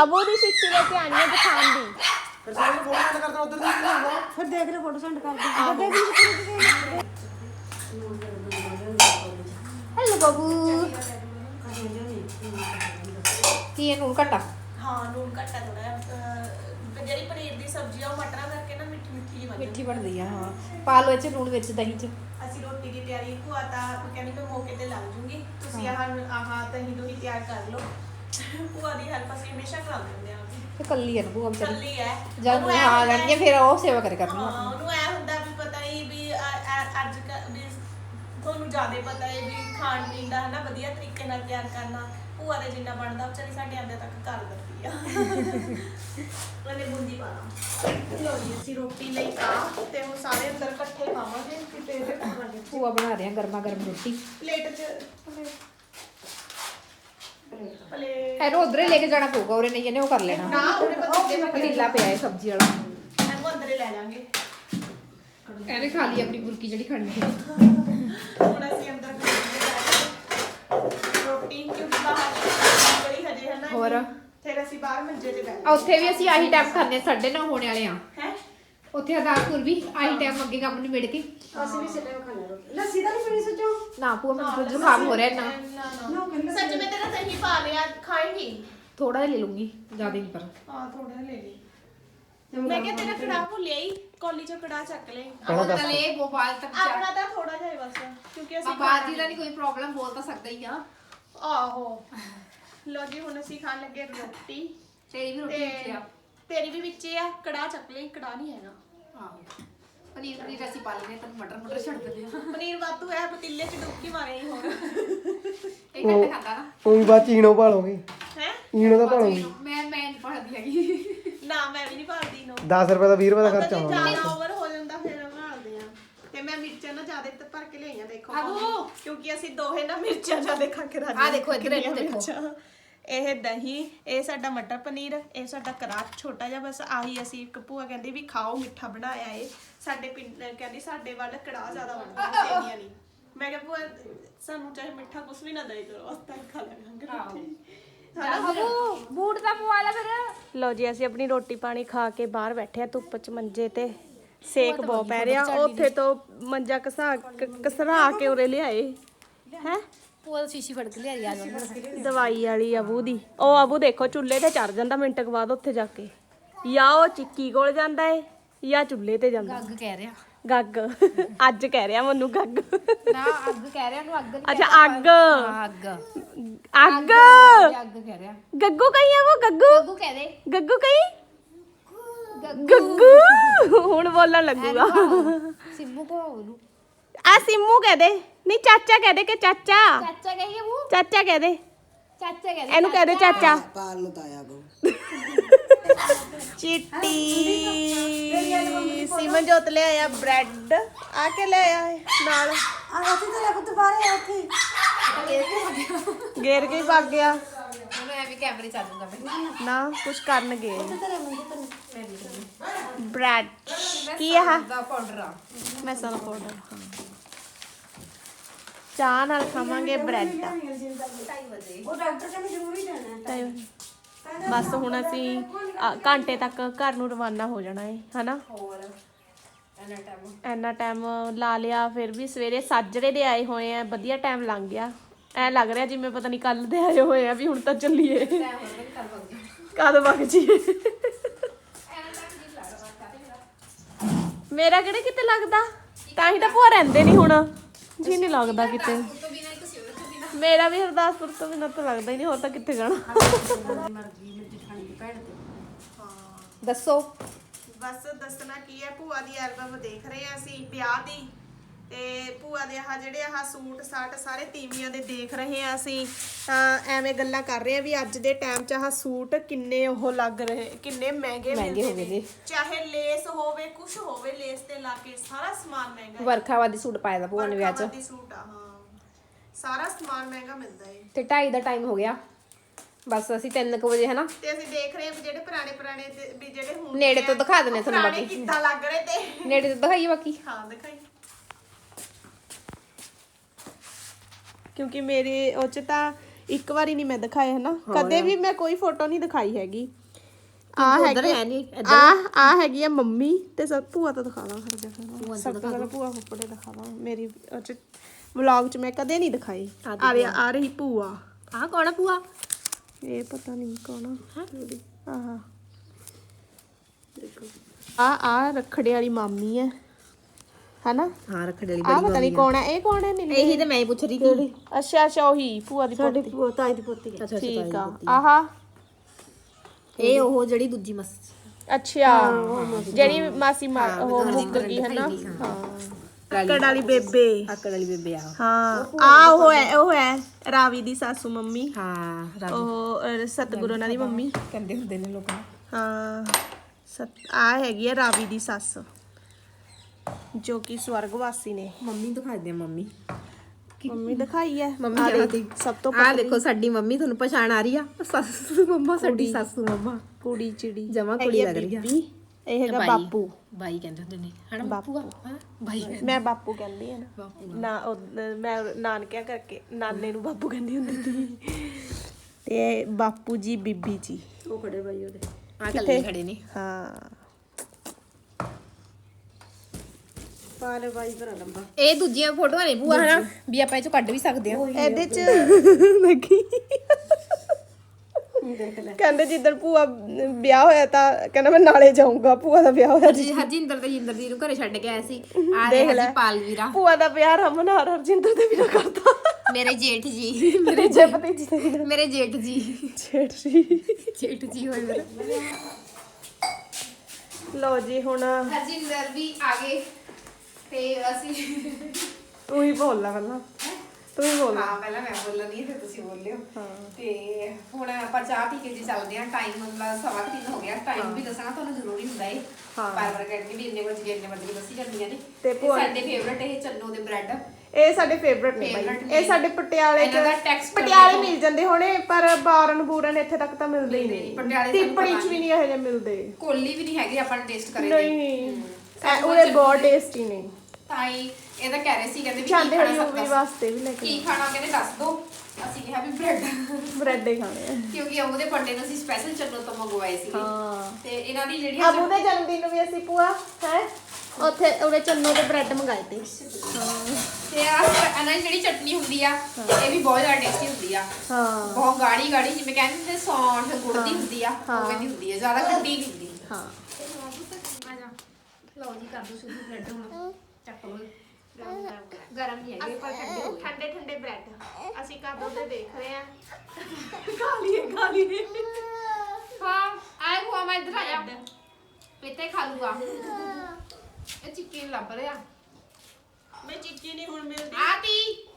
ਅਬੂ ਦੀ ਸਿੱਖੀ ਲੈ ਕੇ ਆਣੀ ਹੈ ਜ਼ੁਕਾਮ ਦੀ। ਫਿਰ ਸਾਰੇ ਫੋਟੋ ਕਰਦਾ ਉਧਰ ਦੀ ਕੀ ਹੋਊਗਾ ਫਿਰ ਦੇਖ ਲੈ ਫੋਟੋ ਸੈਂਡ ਕਰ ਦੇ। ਵੱਡੇ ਵੀ ਹੈਲੋ ਬਾਬੂ ਕੀ ਇਹ ਨੂਨ ਘਟਾ? ਹਾਂ ਨੂਨ ਘੱਟਾ ਥੋੜਾ ਜਿਹੜੀ ਪਨੀਰ ਦੀ ਸਬਜ਼ੀ ਆ ਉਹ ਮਟਰਾਂ ਕਰਕੇ ਨਾ ਮਿੱਠੀ ਮਿੱਠੀ ਜਿਹੀ ਬਣ ਮਿੱਠੀ ਬਣਦੀ ਆ ਹਾਂ। ਪਾ ਲਓ ਇਹ ਚ ਨੂਨ ਵਿੱਚ ਦਹੀਂ ਚ। ਅਸੀਂ ਰੋਟੀ ਦੀ ਤਿਆਰੀ ਭੂਆ ਤਾਂ ਕਹਿੰਦੀ ਮੈਂ ਮੌਕੇ ਤੇ ਲੱਗ ਜੂੰਗੀ। ਤੁਸੀਂ ਆਹ ਆਹ ਦਹੀਂ ਦੂਹੀ ਤਿਆਰ ਕਰ ਲਓ। ਭੂਆ ਦੀ ਹੈਲਪ ਅਸੀਂ ਹਮੇਸ਼ਾ ਕਰਾਉਂਦੇ ਹੁੰਦੇ ਆ ਤੇ ਕੱਲੀ ਆ ਨਾ ਬੂਆ ਵਿਚਾਰੀ। ਚੱਲੀ ਹੈ। ਜਦ ਉਹਨੂੰ ਐਂ ਆ ਹੁੰਦਾ ਜਾਣਗੇ ਫਿਰ ਉਹ ਸੇਵਾ ਕਰੇ ਕਰਨੀ ਹਾਂ ਉਹਨੂੰ ਐ ਹੁੰਦਾ ਵੀ ਪਤਾ ਨਹੀਂ ਵੀ ਅ- ਅ- ਅੱਜ ਕੱਲ੍ਹ ਵੀ ਤੁਹਾਨੂੰ ਜ਼ਿਆਦਾ ਪਤਾ ਹੈ ਵੀ ਖਾਣ ਪੀਣ ਦਾ ਹਨਾ ਵਧੀਆ ਤਰੀਕੇ ਨਾਲ ਤਿਆਰ ਕਰਨਾ ਭੂਆ ਦੇ ਜਿੰਨਾ ਬਣਦਾ ਵਿਚਾਰੀ ਸਾਡੇ ਆਂਦੇ ਤੱਕ ਕਰ ਦਿੰਦੀ ਆ। ਉਹਨੇ ਬੁੰਦੀ ਪਾਣਾ ਲੋ। ਜੀ ਅਸੀਂ ਰੋਟੀ ਲਈ ਆ ਤੇ ਹੁਣ ਸਾਰੇ ਅੰਦਰ ਇਕੱਠੇ ਖਾਵਾਂਗੇ ਕਿਤੇ ਇਹਦੇ ਖਾਵਾਂਗੇ। ਭੂਆ ਬਣਾ ਰਹੇ ਆ ਗਰਮਾ ਗਰਮ ਰੋਟੀ। ਪਲੇਟ 'ਚ ਪਲੇਟ। ਇਹਨੂੰ ਉਧਰੇ ਲੈ ਕੇ ਜਾਣਾ ਪਊਗਾ ਉਹਰੇ ਨਹੀਂ ਇਹਨੇ ਉਹ ਕਰ ਲੈਣਾ। ਨਾ ਉਹਨੇ ਪਤਾ ਕਿ ਪਤੀਲਾ ਪਿਆ ਹੈ ਸਬਜ਼ੀ ਵਾਲਾ। ਇਹਨੂੰ ਅੰਦਰੇ ਲੈ ਜਾਾਂਗੇ। ਇਹਨੇ ਖਾ ਲਈ ਆਪਣੀ ਬੁਰਕੀ ਜਿਹੜੀ ਖਾਣੀ ਸੀ ਹੁਣ ਅਸੀਂ ਅੰਦਰ ਖਾਵਾਂਗੇ ਰੋਟੀ ਕਿਉਂਕਿ ਬਾਹਰ ਬੜੀ ਹਜੇ ਹੈ ਨਾ ਹੋਰ? ਫਿਰ ਅਸੀਂ ਬਾਹਰ ਮੰਜੇ ਤੇ ਬੈਠ ਆ ਉੱਥੇ ਵੀ ਅਸੀਂ ਆਹੀ ਟਾਈਮ ਖਾਂਦੇ ਹਾਂ, ਸਾਢੇ ਨੌ ਹੋਣੇ ਵਾਲੇ ਆ। ਹੈ? ਉੱਥੇ ਹਦਾਰਪੁਰ ਵੀ ਆਹੀ ਟਾਈਮ ਅੱਗੇ ਕੰਮ ਨੂੰ ਮਿਲ ਕੇ। ਅਸੀਂ ਵੀ ਸਿੱਟੇ ਖਾਣਾ ਰੋਟੀ। ਲੱਸੀ ਤਾਂ ਨਹੀਂ ਪੀਣੀ ਸੱਚੋ? ਨਾ ਭੂਆ ਮੈਨੂੰ ਤਾਂ ਜ਼ੁਕਾਮ ਹੋ ਰਿਹਾ ਨਾ ਨਾ। ਨਾ ਸੱਚ ਮੈਂ ਤੇਰਾ ਦਹੀਂ ਪਾ ਲਿਆ ਖਾਏਂਗੀ? ਥੋੜਾ ਜਿਹਾ ਲੈ ਲੂੰਗੀ ਜ਼ਿਆਦਾ ਨਹੀਂ ਪਰ। ਹਾਂ ਥੋੜਾ ਲੈ ਲਈ। ਮੈਂ ਕਿਹਾ ਤੇਰਾ ਕੜਾ ਭੁੱਲਿਆ ਹੀ ਕੌਲੀ ਚੋਂ ਕੜਾ ਚੱਕ ਲੈ। ਆਪਣਾ ਲੈ। ਗੋਪਾਲ ਤੱਕ ਜਾ ਆਪਣਾ ਤਾਂ ਥੋੜਾ ਜਿਹਾ ਹੀ ਬਸ ਕਿਉਂਕਿ ਅਸੀਂ ਬਾਬਾ ਜੀ ਦਾ ਨਹੀਂ ਕੋਈ ਪ੍ਰੋਬਲਮ ਬੋਲ ਤਾਂ ਸਕਦਾ ਹੀ ਆ। ਆਹੋ। ਲੋ ਜੀ ਹੁਣ ਅਸੀਂ ਖਾਣ ਲੱਗੇ ਰੋਟੀ। ਤੇਰੀ ਵੀ ਰੋਟੀ ਤੇ ਵਿੱਚ ਆ। ਤੇਰੀ ਵੀ ਵਿੱਚ ਹੀ ਆ। ਕੜਾ ਚੱਕ ਲਈ ਕੜਾ ਨਹੀਂ ਹੈਗਾ। ਆਹੋ। ਪਨੀਰ ਪਨੀਰ ਅਸੀਂ ਪਾ ਲੈਨੇ ਤੈਨੂੰ ਮਟਰ ਮਟਰ ਛੱਡ ਦਿੰਦੇ ਆ ਪਨੀਰ ਵਾਧੂ ਹੈ ਪਤੀਲੇ 'ਚ ਡੁੱਬਕੀ ਮਾਰੇ ਹੀ ਹੋਰ ਇਹ ਘੱਟ ਖਾਂਦਾ ਨਾ। ਤੂੰ ਬਾਅਦ ਚੀਣੋ ਭਾਲੋਗੇ ਹੈ? ਈਣੋ ਤਾਂ ਭਾਲੋਗੀ ਮੈਂ ਮੈਂ ਨਹੀਂ ਪੜਦੀ ਹੈਗੀ ਨਾ ਮੈਂ ਵੀ ਨਹੀਂ ਭਾਲਦੀ ਨੋ 10 ਰੁਪਏ ਦਾ 20 ਰੁਪਏ ਦਾ ਅਗਰ ਖਰਚਾ ਜੇ ਆਉਂਦਾ। ਜ਼ਿਆਦਾ ਓਵਰ ਹੋ ਜਾਂਦਾ ਫਿਰ ਭਾਲਦੇ ਆ। ਤੇ ਮੈਂ ਮਿਰਚਾਂ ਨਾ ਜ਼ਿਆਦਾ ਤੇ ਭਰ ਕੇ ਲਿਆਈਆਂ ਦੇਖੋ ਆਹੋ। ਕਿਉਂਕਿ ਅਸੀਂ ਦੋਹੇ ਨਾ ਮਿਰਚਾਂ ਜ਼ਿਆਦਾ ਖਾ ਕੇ ਰਾਜੀ ਆਹ ਦੇਖੋ, ਇੱਧਰ ਇਹਨੂੰ ਦੇਖੋ। ਇਹ ਦਹੀਂ ਇਹ ਸਾਡਾ ਮਟਰ ਪਨੀਰ ਇਹ ਸਾਡਾ ਕਰਾਟ ਛੋਟਾ ਜਿਹਾ ਬਸ ਆਹੀ ਅਸੀਂ ਇੱਕ ਭੂਆ ਕਹਿੰਦੀ ਵੀ ਖਾਓ ਮਿੱਠਾ ਬਣਾਇਆ ਏ। ਸਾਡੇ ਪਿੰਡ ਕਹਿੰਦੀ ਸਾਡੇ ਵੱਲ ਕੜਾਹ ਜ਼ਿਆਦਾ ਬਣਦਾ ਸੇਵੀਆਂ ਨਹੀਂ। ਮੈਂ ਕਿਹਾ ਭੂਆ ਸਾਨੂੰ ਚਾਹੇ ਮਿੱਠਾ ਕੁਝ ਵੀ ਨਾ ਦੇ ਕਰੋ ਅਸੀਂ ਤਾਂ ਖਾ ਲਾਂਗੇ ਬਾਬੂ ਬੂਟ ਦਾ ਪਵਾ ਲੈ ਫਿਰ। ਲਓ ਜੀ ਅਸੀਂ ਆਪਣੀ ਰੋਟੀ ਪਾਣੀ ਖਾ ਕੇ ਬਾਹਰ ਬੈਠੇ ਆ ਧੁੱਪ 'ਚ ਮੰਜੇ ਤੇ। ਸੇਕ ਬਹੁਤ ਪੈ ਰਿਹਾ ਉੱਥੇ ਤੋਂ ਮੰਜਾ ਕਸਾ ਕਸਰਾ ਕੇ ਉਰੇ ਲਿਆਏ। ਹੈ? ਪੂਰਾ ਸ਼ੀਸ਼ੀ ਫੜ ਕੇ ਲਿਆਈ ਆ ਦਵਾਈ ਵਾਲੀ ਅਬੂ ਦੀ। ਉਹ ਅਬੂ ਦੇਖੋ ਚੁੱਲ੍ਹੇ ਤੇ ਚੜ ਜਾਂਦਾ ਮਿੰਟ ਕੁ ਬਾਅਦ ਉੱਥੇ ਜਾ ਕੇ। ਜਾਂ ਉਹ ਚਿੱਕੀ ਕੋਲ ਜਾਂਦਾ ਏ ਜਾਂ ਚੁੱਲ੍ਹੇ ਤੇ ਜਾਂਦਾ। ਅੱਗ ਕਹਿ ਰਿਹਾ। ਗੱਗ। ਅੱਜ ਕਹਿ ਰਿਹਾ ਮੈਨੂੰ ਗੱਗ। ਨਾ ਅੱਗ ਕਹਿ ਰਿਹਾ ਨੂੰ ਅੱਗ ਨਹੀਂ ਅੱਛਾ ਅੱਗ। ਹਾਂ, ਅੱਗ। ਅੱਗ। ਇਹ ਅੱਗ ਕਹਿ ਰਿਹਾ। ਗੱਗੂ ਕਹੀ ਆ ਉਹ ਗੱਗੂ? ਅੱਗੂ ਕਹਿ ਦੇ। ਗੱਗੂ ਕਹੀ? ਗੱਗੂ। ਹੁਣ ਬੋਲਣ ਲੱਗੂਗਾ। ਸਿੰਮੂ ਕੋ ਉਹਨੂੰ? ਆ ਸਿੰਮੂ ਕਹਿ ਦੇ। ਨਹੀਂ ਚਾਚਾ ਕਹਿ ਦੇ ਕਿ ਚਾਚਾ। ਚਾਚਾ ਕਹੀਏ ਉਹ? ਚਾਚਾ ਕਹਿ ਦੇ। ਚਾਚਾ ਕਹਿ ਦੇ ਇਹਨੂੰ ਕਹਿ ਦੇ ਚਾਚਾ। ਪਾਲ ਨੂੰ ਤਾਇਆ ਕੋ ਚਿੱਟੀ ਸਿਮਨ ਜੋਤ ਲੈ ਆਇਆ ਬ੍ਰੈਡ। ਆ ਕੇ ਲੈ ਆਇਆ ਹੈ ਨਾਲ। ਆ ਉੱਥੇ ਤੇ ਲੈ ਪੁੱਤ ਬਾਹਰ ਆ ਉੱਥੇ। ਗੇਰ ਕੇ ਭੱਗ ਗਿਆ। ਉਹਨੂੰ ਐਵੇਂ ਕੈਮਰੇ ਚੱਲ ਜੂਗਾ ਮੈਂ। ਨਾ ਕੁਝ ਕਰਨ ਗਏ ਬ੍ਰੈਡ। ਕੀ ਆ? ਦਾ ਪਾਊਡਰ ਆ। ਮਸਾਲਾ ਪਾਊਡਰ ਹਾਂ ਚਾਹ ਨਾਲ ਖਾਵਾਂਗੇ ਬ੍ਰੈਡ। ਉਹ ਡਾਕਟਰ ਕਹਿੰਦੇ ਜ਼ਰੂਰੀ ਜਾਣਾ ਹੈ। ਬਸ ਹੁਣ ਅਸੀਂ ਅ, ਘੰਟੇ ਤੱਕ ਘਰ ਨੂੰ ਰਵਾਨਾ ਹੋ ਜਾਣਾ ਹੈ ਹਨਾ? ਹੋਰ? ਐਨਾ ਟਾਈਮ ਇੰਨਾ ਟਾਈਮ ਲਾ ਲਿਆ ਫਿਰ ਵੀ ਸਵੇਰੇ ਸਾਜਰੇ ਦੇ ਆਏ ਹੋਏ ਆ ਵਧੀਆ ਟਾਈਮ ਲੰਘ ਗਿਆ। ਐ ਲੱਗ ਰਿਹਾ ਜਿਵੇਂ ਪਤਾ ਨਹੀਂ ਕੱਲ ਦੇ ਆਏ ਹੋਏ ਆ ਵੀ ਹੁਣ ਤਾਂ ਚੱਲੀਏ। ਟਾਈਮ ਹੋਰ ਵੀ ਕਰ ਬੰਦ ਕਦ ਵਗ ਜੀਏ ਐਨਾ ਟਾਈਮ ਨਹੀਂ ਲੱਗਦਾ ਮੇਰਾ ਕਿਹੜੇ ਕਿਤੇ ਲੱਗਦਾ? ਤਾਂ ਹੀ ਤਾਂ ਭੂਆ ਰਹਿੰਦੇ ਨਹੀਂ ਹੁਣ। ਜੀ ਨਹੀਂ ਲੱਗਦਾ ਕਿਤੇ। ਮੇਰਾ ਵੀ ਹਰਦਾਸਪੁਰ ਤੋਂ ਬਿਨਾਂ ਤਾਂ ਲੱਗਦਾ ਹੀ ਨਹੀਂ ਹੋਰ ਤਾਂ ਕਿੱਥੇ ਜਾਣਾ? ਦੱਸੋ। ਬਸ ਦੱਸਣਾ ਕੀ ਹੈ ਭੂਆ ਦੀ ਐਲਬਮ ਦੇਖ ਰਹੇ ਆ ਅਸੀਂ ਵਿਆਹ ਦੀ। ਤੇ ਭੂਆ ਦੇ ਆਹ ਜਿਹੜੇ ਆਹ ਸੂਟ ਸਾਟ ਸਾਰੇ ਤੀਵੀਆਂ ਦੇ ਦੇਖ ਰਹੇ ਆ ਅਸੀਂ। ਤਾਂ ਐਵੇਂ ਗੱਲਾਂ ਕਰ ਰਹੇ ਆ ਵੀ ਅੱਜ ਦੇ ਟਾਈਮ 'ਚ ਆਹ ਸੂਟ ਕਿੰਨੇ ਉਹ ਲੱਗ ਰਹੇ ਕਿੰਨੇ ਮਹਿੰਗੇ ਮਹਿੰਗੇ ਮਿਲਦੇ ਹੋ ਗਏ ਨੇ ਚਾਹੇ ਲੇਸ ਹੋਵੇ ਕੁਝ ਹੋਵੇ ਲੇਸ ਤੇ ਲਾ ਕੇ ਸਾਰਾ ਸਮਾਨ ਮਹਿੰਗਾ ਵਰਖਾਵਾਦੀ ਸੂਟ ਪਾਇਆ ਦਾ ਭੂਆ ਨੇ ਵਿਆਹ 'ਚ। ਵਰਖਾਵਾਦੀ ਸੂਟ ਆ ਹਾਂ। ਸਾਰਾ ਸਮਾਨ ਮਹਿੰਗਾ ਮਿਲਦਾ ਏ। ਤੇ 2:30 ਦਾ ਟਾਈਮ ਹੋ ਗਿਆ। ਬਸ ਅਸੀਂ 3 ਵਜੇ ਹਨਾ? ਤੇ ਅਸੀਂ ਦੇਖ ਰਹੇ ਹਾਂ ਵੀ ਜਿਹੜੇ ਪੁਰਾਣੇ ਪੁਰਾਣੇ ਤੇ- ਵੀ ਜਿਹੜੇ ਹੁਣ ਨੇੜੇ ਤੋਂ ਦਿਖਾ ਦਿੰਦੇ ਤੁਹਾਨੂੰ ਬਾਕੀ। ਕਿੱਦਾਂ ਲੱਗ ਰਹੇ ਤੇ। ਨੇੜੇ ਤੋਂ ਦਿਖਾਈਏ ਬਾਕੀ। ਹਾਂ ਦਿਖਾਈ ਕਿਉਂਕਿ ਮੇਰੇ ਉਹ ਚ ਤਾਂ ਇੱਕ ਵਾਰੀ ਨਹੀਂ ਮੈਂ ਦਿਖਾਏ ਹਨਾ? ਕਦੇ ਵੀ ਮੈਂ ਕੋਈ ਫੋਟੋ ਨਹੀਂ ਦਿਖਾਈ ਹੈਗੀ। ਆ ਉੱਧਰ ਹੈਗੀ ਹੈ ਨੀ, ਆ ਆ ਹੈਗੀ ਆ ਮੰਮੀ ਤੇ ਸਭ ਭੂਆ ਤਾਂ ਦਿਖਾ ਦਾਂ ਹਰ ਜਗ੍ਹਾ ਸਭ ਤੋਂ ਪਹਿਲਾਂ ਭੂਆ ਫੁੱਫੜੇ ਦਿਖਾ ਦਾਂ। ਮੇਰੀ ਉਹ ਚ ਵਲੌਗ ਚ ਮੈਂ ਕਦੇ ਨਹੀਂ ਦਿਖਾਈ। ਆ ਰਹੀ ਆ ਰਹੀ ਭੂਆ। ਆਹ ਕੌਣ ਆ ਭੂਆ? ਇਹ ਪਤਾ ਨਹੀਂ ਕੌਣ ਆ। ਆਹ ਆ ਆ ਰਖੜੇ ਵਾਲੀ ਮਾਮੀ ਹੈ ਹਨਾ? ਹਾਂ ਰੱਖੜੇ ਵਾਲੀ ਆ ਪਤਾ ਨਹੀਂ ਕੌਣ ਹੈ ਇਹ ਕੌਣ ਹੈ ਨੀਲੀ? ਇਹੀ ਤਾਂ ਮੈਂ ਹੀ ਪੁੱਛ ਰਹੀ ਸੀ। ਅੱਛਾ ਅੱਛਾ ਉਹੀ ਭੂਆ ਦੀ ਸਾਡੀ ਪੋਤੀ। ਭੂਆ ਤਾਈ ਦੀ ਪੋਤੀ ਹੈ ਅੱਛਾ ਠੀਕ ਆ। ਆਹਾ ਇਹ ਉਹ ਜਿਹੜੀ ਦੂਜੀ ਮਸ ਅੱਛਾ। ਜਿਹੜੀ ਮਾਸੀ ਮਾ ਉਹ ਮੁੱਕ ਗਈ ਹੈ। ਨਾ ਹਾਂ। ਕੱਕੜ ਵਾਲੀ ਬੇਬੇ। ਆਕੜ ਵਾਲੀ ਬੇਬੇ ਆ। ਹਾਂ। ਆ ਉਹ ਹੈ ਉਹ ਹੈ ਰਾਵੀ ਦੀ ਸਾਸੂ ਮੰਮੀ। ਹਾਂ ਰੱਬ ਉਹ ਅਹ, ਸਤਿਗੁਰੂ ਉਹਨਾਂ ਦੀ ਮੰਮੀ। ਕਹਿੰਦੇ ਹੁੰਦੇ ਨੇ ਲੋਕਾਂ। ਹਾਂ ਸਤ ਆ ਹੈਗੀ ਆ ਰਾਵੀ ਦੀ ਸੱਸ। ਜੋ ਕਿ ਸਵਰਗਵਾਸੀ ਨੇ। ਮੰਮੀ ਦਿਖਾ ਦੇ ਮੰਮੀ। ਮੰਮੀ ਦਿਖਾਈ ਹੈ ਮੰਮੀ ਆਹ ਦੇਖ, ਸਭ ਤੋਂ ਆ ਦੇਖੋ ਸਾਡੀ ਮੰਮੀ ਤੁਹਾਨੂੰ ਪਛਾਣ ਆ ਰਹੀ ਆ। ਸੱਸੂ ਮੰਮਾ ਸਾਡੀ ਸਾਸੂ ਮੰਮਾ। ਕੁੜੀ ਚਿੜੀ। ਜਮਾਂ ਹੈਗੀ ਕੁੜੀ ਆ ਲੱਗ ਰਹੀ ਆ। ਬੀਬੀ, ਇਹ ਹੈਗਾ। ਬਾਪੂ। ਬਾਈ ਕਹਿੰਦੇ ਹੁੰਦੇ ਨੇ। ਹਨਾ ਬਾਪੂ ਹਾਂ ਬਾਈ ਮੈਂ ਬਾਪੂ ਕਹਿੰਦੀ ਆ ਨਾ। ਬਾਪੂ ਨਾ ਉਹ- ਮੈਂ ਨਾਨਕਿਆਂ ਕਰਕੇ ਨਾਨੇ ਨੂੰ ਬਾਪੂ ਕਹਿੰਦੀ ਹੁੰਦੀ ਸੀ। ਤੇ ਬਾਪੂ ਜੀ ਬੀਬੀ ਜੀ। ਉਹ ਖੜੇ ਬਾਈ ਉਹਦੇ। ਆ ਕੱਲੇ ਖੜੇ ਨੇ। ਹਾਂ। ਪਾਲੇ ਬਾਈ ਭਰਾ ਲੰਬਾ। ਇਹ ਦੂਜੀਆਂ ਫੋਟੋਆਂ ਨੇ ਭੂਆ ਹਨਾ? ਵੀ ਆਪਾਂ ਇਹ ਚੋਂ ਕੱਢ ਵੀ ਸਕਦੇ ਆ। ਇਹਦੇ ਚ ਦੇਖੀ ਦੇਖ ਲੈ ਕਹਿੰਦੇ ਜਿੱਦਣ ਭੂਆ ਵਿਆਹ ਹੋਇਆ ਤਾਂ ਕਹਿੰਦਾ ਮੈਂ ਨਾਲੇ ਜਾਊਂਗਾ ਭੂਆ ਦਾ ਵਿਆਹ ਹੋਇਆ ਜੀ ਹਰਜਿੰਦਰ ਤੇ ਜਿੰਦਰ ਜੀ ਨੂੰ ਘਰੇ ਛੱਡ ਕੇ ਆਇਆ ਸੀ। ਆ ਦੇਖ ਰਿਹਾ ਲੈ। ਜੀ ਪਾਲਵੀਰਾ। ਭੂਆ ਦਾ ਵਿਆਹ ਰਮਨ ਹਰ ਹਰਜਿੰਦਰ ਦੇ ਵੀਰਾ ਕਰਤਾ। ਮੇਰੇ ਜੇਠ ਜੀ। ਮੇਰੇ ਜੇ। ਦੇ ਵੀਰਾ ਮੇਰੇ ਜੇਠ ਜੀ। ਛੇੜ ਸੀ ਜੇਠ ਜੀ ਹੋਏ ਮੇਰੇ। ਲਓ ਜੀ ਹੁਣ ਹਰਜਿੰਦਰ ਵੀ ਆ ਗਏ। ਤੇ ਅਸੀਂ ਤੂੰ ਹੀ ਬੋਲ ਲੈ ਪਹਿਲਾਂ। ਤੂੰ ਹੀ ਬੋਲ। ਹਾਂ ਪਹਿਲਾਂ ਮੈਂ ਬੋਲਣੀ ਫਿਰ ਤੁਸੀਂ ਬੋਲਿਓ। ਤੇ ਹੁਣ ਆਪਾਂ ਚਾਹ ਪੀ ਕੇ ਜੀ ਚੱਲਦੇ ਆ ਟਾਈਮ ਮਤਲਬ ਸਵਾ ਕੁ ਤਿੰਨ ਹੋ ਗਿਆ। ਟਾਈਮ ਵੀ ਦੱਸਣਾ ਤੁਹਾਨੂੰ ਜ਼ਰੂਰੀ ਹੁੰਦਾ ਏ। ਬਾਰ ਕਰਕੇ ਵੀ ਇੰਨੇ ਵਜੇ ਇੰਨੇ ਵਜੇ ਦੱਸੀ ਜਾਂਦੀਆਂ ਨੇ। ਤੇ ਸਾਡੇ ਫੇਵਰਟ ਇਹ ਚੰਨੋ ਦੇ ਬ੍ਰੈਡ ਇਹ ਸਾਡੇ ਫੇਵਰਟ ਨੇ ਬਾਈ। ਇਹ ਸਾਡੇ ਪਟਿਆਲੇ ਚ ਪਟਿਆਲੇ। ਮਿਲ ਜਾਂਦੇ ਹੋਣੇ ਪਰ ਬਾਰਨ ਬੂਰਨ ਇੱਥੇ ਤੱਕ ਤਾਂ ਮਿਲਦੇ ਹੀ ਨਹੀਂ ਨਹੀਂ, ਪਟਿਆਲੇ ਟਿੱਪਣੀ ਚ ਵੀ ਨਹੀਂ। ਇਹੋ ਜਿਹੇ ਮਿਲਦੇ। ਕੋਲੀ ਵੀ ਨਹੀਂ ਹੈਗੀ ਆਪਾਂ ਨੇ ਟੇਸਟ ਕਰੇ ਨਹੀਂ। ਐ ਉਹਦੇ ਬਹੁਤ ਟੇਸਟੀ ਨੇ। ਤਾਂ ਹੀ ਇਹਦਾ ਕਹਿ ਰਹੇ ਸੀ ਕਹਿੰਦੇ ਵੀ ਕੀ ਚਾਹੁੰਦੇ ਖਾਣਾ ਹੋਈ ਉਹ ਵੀ ਸਭ ਵਾਸਤੇ ਵੀ ਲੈ ਕੀ ਕੇ ਖਾਣਾ ਕਹਿੰਦੇ ਦੱਸ ਦੋ। ਅਸੀਂ ਕਿਹਾ ਵੀ ਬ੍ਰੈਡ। ਬ੍ਰੈਡ ਹੀ ਖਾਣੇ ਆ। ਕਿਉਂਕਿ ਉਹਦੇ ਬਰਥਡੇ ਨੂੰ ਅਸੀਂ ਸਪੈਸ਼ਲ ਚੰਨੋ ਤੋਂ ਮੰਗਵਾਏ ਸੀ ਹਾਂ। ਤੇ ਇਹਨਾਂ ਦੀ ਜਿਹੜੀ ਅਬੂ ਦੇ ਜਨਮ ਦਿਨ ਨੂੰ ਵੀ ਅਸੀਂ ਪੂਆ ਹੈ? ਉੱਥੇ ਉਹਦੇ ਚੰਨੋ ਦੇ ਬ੍ਰੈਡ ਮੰਗਾਏ ਤੇ। ਤੇ ਆ ਇਹਨਾਂ ਦੀ ਜਿਹੜੀ ਚਟਨੀ ਹੁੰਦੀ ਆ ਇਹ ਵੀ ਬਹੁਤ ਜ਼ਿਆਦਾ ਟੇਸਟੀ ਹੁੰਦੀ ਆ। ਹਾਂ। ਬਹੁਤ ਗਾੜੀ ਗਾੜੀ ਜਿਵੇਂ ਕਹਿੰਦੇ ਨੇ ਸੌਂਠ ਗੁੜ ਦੀ ਹੁੰਦੀ ਆ ਉਵੇਂ ਦੀ ਹੁੰਦੀ ਆ ਜ਼ਿਆਦਾ ਖੱਟੀ ਨਹੀਂ ਹੁੰਦੀ। ਹਾਂ। ਆ ਜਾ ਲਓ ਜੀ ਕਰ ਦੋ ਸ਼ੁਰੂ ਬ੍ਰੈਡ ਹੁਣ। ਚੱਕ ਲਓ। ਗਰਮ ਨਹੀਂ ਹੈਗੇ ਪਰ ਠੰਡੇ ਹੋ ਗਏ ਠੰਡੇ ਠੰਡੇ ਬ੍ਰੈਡ। ਅਸੀਂ ਕਦੋਂ ਦੇ ਦੇਖ ਰਹੇ ਆ ਗਾਲੀਏ ਗਾਲੀਏ ਹਾਂ ਆਏ ਹੁਆ ਮੈਂ ਇਧਰ ਆਇਆ। ਪੇਤੇ ਖਾ ਲੂਗਾ। ਇਹ ਚਿੱਕੀ ਲੱਭ ਰਿਹਾ। ਮੈਂ ਚਿੱਕੀ ਨਹੀਂ ਹੁਣ ਮਿਲਦੀ ਆਤੀ।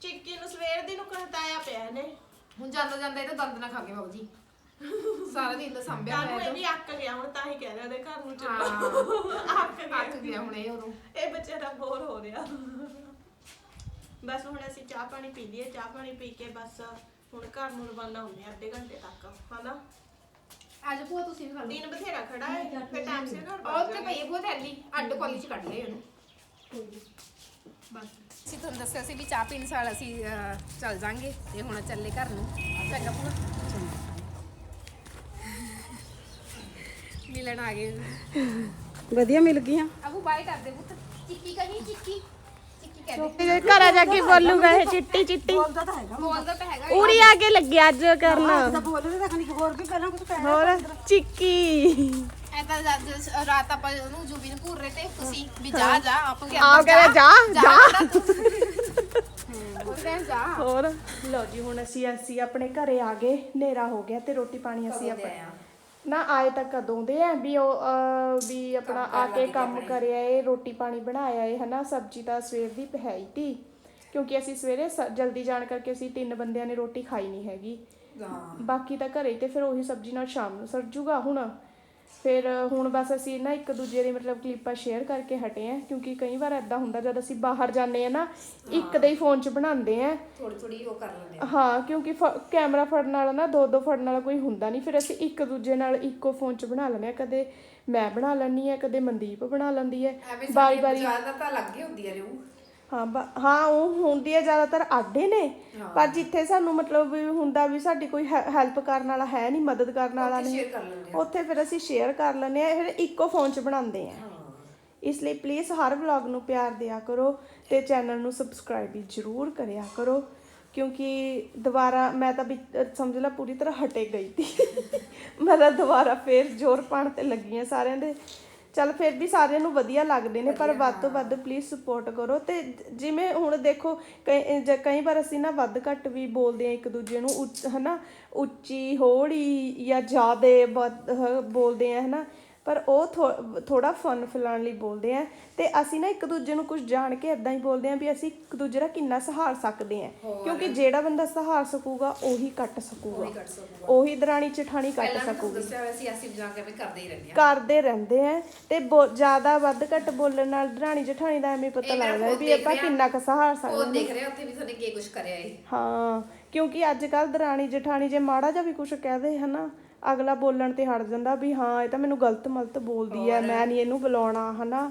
ਚਿੱਕੀ ਨੂੰ ਸਵੇਰ ਦੀ ਨੂੰ ਕਹਤਾਇਆ ਪਿਆ ਨੇ ਹੁਣ ਜਾਂਦਾ ਜਾਂਦਾ ਇਹ ਤਾਂ ਦੰਦ ਨਾ ਖਾ ਕੇ ਬਾਬੂ ਜੀ। ਸਾਰਾ ਦਿਨ ਤਾਂ ਸੰਭਿਆ ਕਾਨੂੰ ਹੋਇਆ ਇਹ ਵੀ ਅੱਕ ਗਿਆ ਹੁਣ ਤਾਂ ਹੀ ਕਹਿ ਰਿਹਾ ਉਹਦੇ ਘਰ ਨੂੰ ਚੱਲੋ। ਅੱਕ ਗਿਆ ਅੱਕ ਗਿਆ ਹੁਣ ਇਹ ਉਦੋਂ ਇਹ ਬੱਚੇ ਦਾ ਬੋਰ ਹੋ ਰਿਹਾ। ਬਸ ਹੁਣ ਅਸੀਂ ਚਾਹ ਪਾਣੀ ਪੀ ਲਈਏ ਚਾਹ ਪਾਣੀ ਪੀ ਕੇ ਬਸ ਹੁਣ ਘਰ ਨੂੰ ਰਵਾਨਾ ਹੁੰਦੇ ਆ ਅੱਧੇ ਘੰਟੇ ਤੱਕ ਹਨਾ? ਅੱਜ ਭੂਆ ਤੁਸੀਂ ਵੀ ਖਾ ਲਓ। ਦਿਨ ਬਥੇਰਾ ਖੜਾ ਹੈ ਫਿਰ ਟਾਈਮ ਸਿਰ ਘਰ ਉਹ ਤੇ ਪਈ ਬਹੁਤ ਐਲੀ ਅੱਡ ਕਾਲਜ ਚ ਕੱਢ ਲਿਆ ਉਹਨੂੰ। ਬਸ। ਅਸੀਂ ਤੁਹਾਨੂੰ ਦੱਸਿਆ ਸੀ ਵੀ ਚਾਹ ਪੀਣ ਸਾਲ ਅਸੀਂ ਅਹ, ਚੱਲ ਜਾਾਂਗੇ ਤੇ ਹੁਣ ਚੱਲੇ ਘਰ ਨੂੰ। ਚੰਗਾ ਭੂਆ। ਮਿਲਣ ਆ ਗਏ। ਵਧੀਆ ਮਿਲ ਗਈਆਂ। ਅਬੂ ਬਾਈ ਕਰ ਦੇ ਪੁੱਤ। ਚਿੱਕੀ ਕਹੀ ਚਿੱਕੀ। ਚਿੱਕੀ ਕਹਿ ਦੇ। ਘਰ ਜਾ ਕੇ ਬੋਲੂਗਾ ਇਹ ਚਿੱਟੀ ਚਿੱਟੀ। ਬੋਲਦਾ ਤਾਂ ਹੈਗਾ। ਬੋਲਦਾ ਤਾਂ ਹੈਗਾ। ਉਰੀ ਆ ਕੇ ਲੱਗਿਆ ਅੱਜ ਕਰਨ। ਤਾਂ ਬੋਲਦੇ ਤਾਂ ਖਣੀ ਹੋਰ ਵੀ ਪਹਿਲਾਂ ਕੁਝ ਕਹਿ ਹੋਰ ਚਿੱਕੀ। ਐਦਾਂ ਜਦ ਰਾਤ ਆਪਾਂ ਉਹਨੂੰ ਜੂਬੀ ਨੂੰ ਘੂਰ ਰਹੇ ਤੇ ਤੁਸੀਂ ਵੀ ਜਾ ਜਾ ਆਪਾਂ ਕਿ ਆਪ ਕਹਿੰਦੇ ਜਾ ਜਾ ਉਹ ਕਹਿੰਦੇ ਜਾ। ਹੋਰ। ਲਓ ਜੀ ਹੁਣ ਅਸੀਂ ਅਸੀਂ ਆਪਣੇ ਘਰੇ ਆ ਗਏ ਹਨੇਰਾ ਹੋ ਗਿਆ ਤੇ ਰੋਟੀ ਪਾਣੀ ਅਸੀਂ ਆਪਣੇ ਨਾ ਆਏ ਤਾਂ ਕਦੋਂ ਦੇ ਆ ਵੀ ਉਹ ਅਹ, ਵੀ ਆਪਣਾ ਆ ਕੇ ਕੰਮ ਕਰਿਆ ਏ ਰੋਟੀ ਪਾਣੀ ਬਣਾਇਆ ਏ ਹਨਾ ਸਬਜ਼ੀ ਤਾਂ ਸਵੇਰ ਦੀ ਪਹਾਈ ਤੀ। ਕਿਉਂਕਿ ਅਸੀਂ ਸਵੇਰੇ ਸ- ਜਲਦੀ ਜਾਣ ਕਰਕੇ ਅਸੀਂ ਤਿੰਨ ਬੰਦਿਆਂ ਨੇ ਰੋਟੀ ਖਾਈ ਨਹੀਂ ਹੈਗੀ। ਬਾਕੀ ਤਾਂ ਘਰੇ ਹੀ ਤੇ ਫਿਰ ਉਹੀ ਸਬਜ਼ੀ ਨਾਲ ਸ਼ਾਮ ਨੂੰ ਸਰ ਜੂਗਾ ਹੁਣ। ਫਿਰ ਹੁਣ ਬਸ ਅਸੀਂ ਨਾ ਇੱਕ ਦੂਜੇ ਦੇ ਮਤਲਬ ਕਲਿੱਪਾਂ ਸ਼ੇਅਰ ਕਰਕੇ ਹਟੇ ਆ ਕਿਉਂਕਿ ਕਈ ਵਾਰ ਐਦਾਂ ਹੁੰਦਾ ਜਦ ਅਸੀਂ ਬਾਹਰ ਜਾਂਦੇ ਆ ਨਾ ਇੱਕ ਦੇ ਹੀ ਫੋਨ 'ਚ ਬਣਾਉਂਦੇ ਆ ਥੋੜੀ ਥੋੜੀ ਉਹ ਕਰ ਲੈਂਦੇ ਹਾਂ। ਕਿਉਂਕਿ ਕੈਮਰਾ ਫੜਨ ਵਾਲਾ ਨਾ ਦੋ ਦੋ ਫੜਨ ਵਾਲਾ ਕੋਈ ਹੁੰਦਾ ਨਹੀਂ। ਫਿਰ ਅਸੀਂ ਇੱਕ ਦੂਜੇ ਨਾਲ ਇੱਕੋ ਫੋਨ 'ਚ ਬਣਾ ਲੈਂਦੇ ਆ ਕਦੇ ਮੈਂ ਬਣਾ ਲੈਂਦੀ ਆ ਕਦੇ ਮਨਦੀਪ ਬਣਾ ਲੈਂਦੀ ਹੈ। ਬਾਰੀ ਬਾਰੀ ਜ਼ਿਆਦਾ ਤਾਂ ਲੱਗ ਹੁੰਦੀ ਆ ਰਿਊ ਹਾਂ ਬ- ਹਾਂ ਉਹ ਹੁੰਦੀ ਹੈ ਜ਼ਿਆਦਾਤਰ ਆਡੇ ਨੇ ਪਰ ਜਿੱਥੇ ਸਾਨੂੰ ਮਤਲਬ ਵੀ ਹੁੰਦਾ ਵੀ ਸਾਡੀ ਕੋਈ ਹੈਲਪ ਕਰਨ ਵਾਲਾ ਹੈ ਨਹੀਂ ਮਦਦ ਕਰਨ ਵਾਲਾ ਨਹੀਂ ਸ਼ੇਅਰ ਕਰ ਲੈਂਦੇ ਉੱਥੇ ਫਿਰ ਅਸੀਂ ਸ਼ੇਅਰ ਕਰ ਲੈਂਦੇ ਆ ਫਿਰ ਇੱਕੋ ਫੋਨ 'ਚ ਬਣਾਉਂਦੇ ਆ। ਇਸ ਲਈ ਪਲੀਜ਼ ਹਰ ਵਲੌਗ ਨੂੰ ਪਿਆਰ ਦਿਆ ਕਰੋ ਤੇ ਚੈਨਲ ਨੂੰ ਸਬਸਕ੍ਰਾਈਬ ਵੀ ਜ਼ਰੂਰ ਕਰਿਆ ਕਰੋ ਕਿਉਂਕਿ ਦੁਬਾਰਾ ਮੈਂ ਤਾਂ ਵੀ ਅਹ ਸਮਝ ਲਾ ਪੂਰੀ ਤਰ੍ਹਾਂ ਹਟੇ ਗਈ ਸੀ ਮੈਂ ਤਾਂ ਦੁਬਾਰਾ ਫੇਰ ਜ਼ੋਰ ਪਾਣ ਤੇ ਲੱਗੀ ਆ ਸਾਰਿਆਂ ਦੇ। ਚੱਲ ਫਿਰ ਵੀ ਸਾਰਿਆਂ ਨੂੰ ਵਧੀਆ ਲੱਗਦੇ ਨੇ ਪਰ ਵੱਧ ਤੋਂ ਵੱਧ ਪਲੀਜ਼ ਸਪੋਰਟ ਕਰੋ ਤੇ ਜਿਵੇਂ ਹੁਣ ਦੇਖੋ ਕਈ ਜ- ਕਈ ਵਾਰ ਅਸੀਂ ਨਾ ਵੱਧ ਘੱਟ ਵੀ ਬੋਲਦੇ ਆ ਇੱਕ ਦੂਜੇ ਨੂੰ ਉੱਚ- ਹਨਾ ਉੱਚੀ ਹੌਲੀ ਜਾਂ ਜ਼ਿਆਦੇ ਵੱਧ ਹ- ਬੋਲਦੇ ਆ ਹਨਾ ਪਰ ਉਹ ਥੋੜਾ ਫਨ ਫਲਾਣ ਲਈ ਬੋਲਦੇ ਆ ਤੇ ਅਸੀਂ ਨਾ ਇੱਕ ਦੂਜੇ ਨੂੰ ਕੁਝ ਜਾਣ ਕੇ ਇਦਾਂ ਹੀ ਬੋਲਦੇ ਆ ਵੀ ਅਸੀਂ ਇੱਕ ਦੂਜੇ ਦਾ ਕਿੰਨਾ ਸਹਾਰ ਸਕਦੇ ਆ। ਕਿਉਂਕਿ ਜਿਹੜਾ ਬੰਦਾ ਸਹਾਰ ਸਕੂਗਾ ਉਹੀ ਕੱਟ ਸਕੂਗਾ। ਉਹੀ ਦਰਾਣੀ ਚਠਾਣੀ ਕੱਟ ਸਕੂਗਾ। ਮੈਂ ਦੱਸਿਆ ਹੋਇਆ ਸੀ ਅਸੀਂ ਜਾ ਕੇ ਵੀ ਕਰਦੇ ਹੀ ਰਹਿੰਦੇ ਆ। ਕਰਦੇ ਰਹਿੰਦੇ ਆ ਤੇ ਜ਼ਿਆਦਾ ਵੱਧ ਘੱਟ ਬੋਲਣ ਨਾਲ ਦਰਾਣੀ ਜਠਾਣੀ ਦਾ ਐਵੇਂ ਪਤਾ ਲੱਗਦਾ ਵੀ ਆਪਾਂ। ਕਿੰਨਾ ਕੁ ਸਹਾਰ ਸਕਦੇ ਉਹ ਦੇਖ ਰਹੇ ਉੱਥੇ ਵੀ ਤੁਹਾਨੂੰ ਕੀ ਕੁਝ ਕਰਿਆ ਹਾਂ ਕਿਉਂਕਿ ਅੱਜ ਕੱਲ ਦਰਾਣੀ ਜਠਾਣੀ ਜੇ ਮਾੜਾ ਜਿਹਾ ਵੀ ਕੁਝ ਕਹਦੇ ਹਨਾ ਅਗਲਾ ਬੋਲਣ ਤੇ ਹਟ ਜਾਂਦਾ ਵੀ ਹਾਂ ਇਹ ਤਾਂ ਮੈਨੂੰ ਗਲਤ ਮਲਤ ਬੋਲਦੀ ਐ ਮੈਂ ਨਹੀਂ ਇਹਨੂੰ ਬੁਲਾਉਣਾ ਹਨਾ?